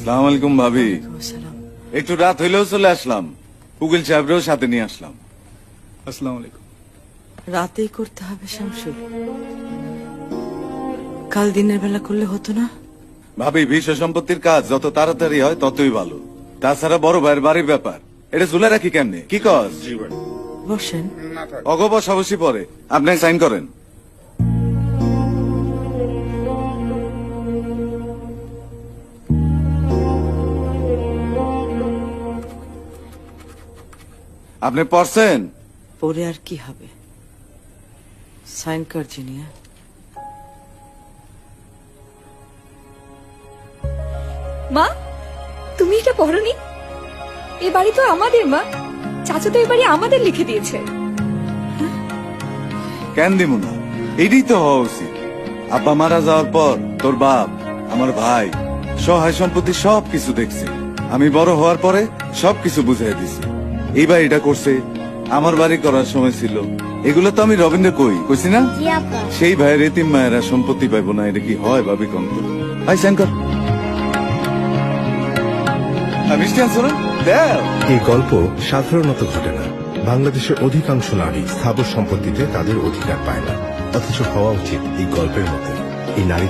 সালাম আলাইকুম ভাবি। একটু রাত হইলেও চলে আসলাম। উকিল সাহেবরেও সাথে নিয়ে আসলাম। আসসালামু আলাইকুম। রাতেই করতে হবে শামসুল কাল দিনের বেলা করলে হতো না? ভাবি বিশ্ব সম্পত্তির কাজ যত তাড়াতাড়ি হয় ততই ভালো। তাছাড়া বড় ভাইয়ের বাড়ির ব্যাপার। এটা ঝুলে রাখি কেমনে? কি কজ বসেন। অগবস অবশ্যই পরে। আপনি সাইন করেন। আপনি পড়ছেন? পরে আর কি হবে? সাইন কর জিনিয়া। মা তুমি এটা পড়নি? এ বাড়ি তো আমাদের মা। চাচা তো এ বাড়ি আমাদের লিখে দিয়েছে। কেন দিব না? এটাই তো হওয়া উচিত। আব্বা মারা যাওয়ার পর তোর বাপ আমার ভাই সহায় সম্পত্তি সব কিছু দেখছে। আমি বড় হওয়ার পরে সব কিছু বুঝাই দিছি। এই বাড়িটা করছে। আমার বাড়ি করার সময় ছিল। এগুলো তো আমি রবীন্দ্র কই কইছি না? সেই ভাইয়ের এতিম মায়েরা সম্পত্তি পাইবো না এটা কি হয় ভাবি কন্ত হাই শঙ্কর। মিষ্টি আনছো না? এই গল্প সাধারণত ঘটে না। বাংলাদেশের অধিকাংশ নারী স্থাবর সম্পত্তিতে তাদের অধিকার পায় না। অথচ হওয়া উচিত এই গল্পের মতো এই নারী